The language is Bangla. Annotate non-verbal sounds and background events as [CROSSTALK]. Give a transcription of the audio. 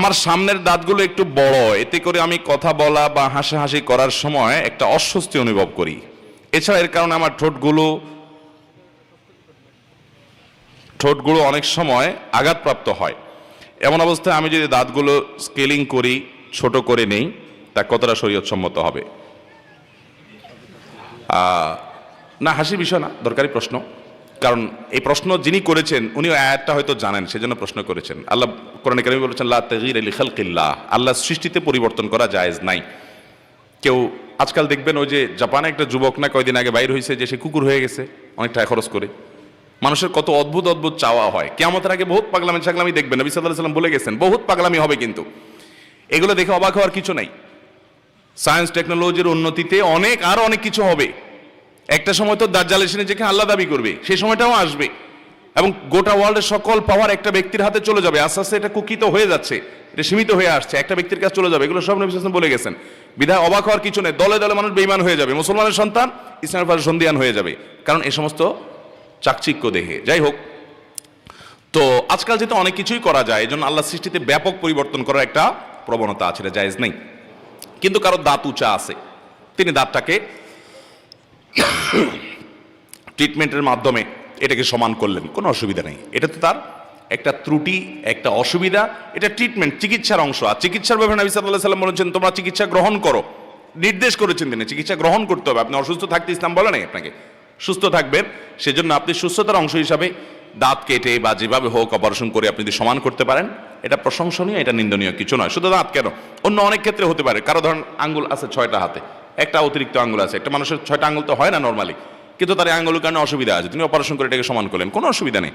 আমার সামনের দাঁতগুলো একটু বড়, এতে করে আমি কথা বলা বা হাসাহাসি করার সময় একটা অস্বস্তি অনুভব করি। এছাড়া এর কারণে আমার ঠোঁটগুলো ঠোঁটগুলো অনেক সময় আঘাতপ্রাপ্ত হয়। এমন অবস্থায় আমি যদি দাঁতগুলো স্কেলিং করি, ছোট করে নেই, তা কতটা শরীয়তসম্মত হবে? না হাসি বিষয় না, দরকারি প্রশ্ন। কারণ এই প্রশ্ন যিনি করেছেন উনি আয়াতটা হয়তো জানেন, সেজন্য প্রশ্ন করেছেন। আল্লাহ কোরআন কারিমে বলেছেন, লা তাগির আলি খালকিল্লাহ আল্লাহ সৃষ্টিতে পরিবর্তন করা জায়েজ নাই। কেউ আজকাল দেখবেন ওই যে জাপানে একটা যুবক না কয়দিন আগে বাইর হয়েছে যে সে কুকুর হয়ে গেছে, অনেক টাকা খরচ করে। মানুষের কত অদ্ভুত অদ্ভুত চাওয়া হয়। কেমতের আগে বহুত পাগলামি, ছাগলামি দেখবেন। নবী সাল্লাহ সাল্লাম বলে গেছেন, বহুত পাগলামি হবে কিন্তু। এগুলো দেখে অবাক হওয়ার কিছু নাই। সায়েন্স, টেকনোলজির উন্নতিতে অনেক, আরও অনেক কিছু হবে। একটা সময় তো দাজ্জাল এসে আল্লাহ দাবি করবে সেই সময়টাও আসবে। এবং গোটা ওয়ার্ল্ডের সকল পাওয়ার একটা ব্যক্তির হাতে চলে যাবে। আস্তে আস্তে এটা কুকিত হয়ে যাচ্ছে, এটা সীমিত হয়ে আসছে, একটা ব্যক্তির কাছে চলে যাবে। এগুলো সব নবী বলে গেছেন। বিধায় অবাক হওয়ার কিছু নেই। দলে দলে মানুষ বেইমান হয়ে যাবে। মুসলমানের সন্তান ইসলামের পাশে সন্ধিয়ান হয়ে যাবে। কারণ এ সমস্ত চাকচিক্য দেহে। যাই হোক, তো আজকাল যেহেতু অনেক কিছুই করা যায় এই জন্য আল্লাহ সৃষ্টিতে ব্যাপক পরিবর্তন করার একটা প্রবণতা আছে, এটা জায়েজ নেই। কিন্তু কারও দাঁত উঁচা আছে, তিনি দাঁতটাকে [COUGHS] ট্রিটমেন্টের মাধ্যমে এটাকে সমান করলেন, কোনো অসুবিধা নেই। এটা তো তার একটা ত্রুটি, একটা অসুবিধা। এটা ট্রিটমেন্ট চিকিৎসার অংশ। আর চিকিৎসার ব্যাপারে নবী সাল্লাহ সাল্লাম বলেছেন, তোমরা চিকিৎসা গ্রহণ করো। নির্দেশ করেছেন তিনি, চিকিৎসা গ্রহণ করতে হবে। আপনি অসুস্থ থাকতে ইসলাম বলে নাই আপনাকে? সুস্থ থাকবেন। সেজন্য আপনি সুস্থতার অংশ হিসাবে দাঁত কেটে বা যেভাবে হোক অপারেশন করে আপনি যদি সমান করতে পারেন, এটা প্রশংসনীয়, এটা নিন্দনীয়, কিছু নয়। শুধু দাঁত কেন? অন্য অনেক ক্ষেত্রে হতে পারে। কারও ধরেন আঙ্গুল আছে ছয়টা হাতে, একটা অতিরিক্ত আঙ্গুল আছে। একটা মানুষের ছয়টা আঙ্গুল তো হয় না নর্মালি কিন্তু তার আঙ্গুলের কারণে অসুবিধা আছে। তিনি অপারেশন করে এটাকে সমান করলেন। কোনো অসুবিধা নেই।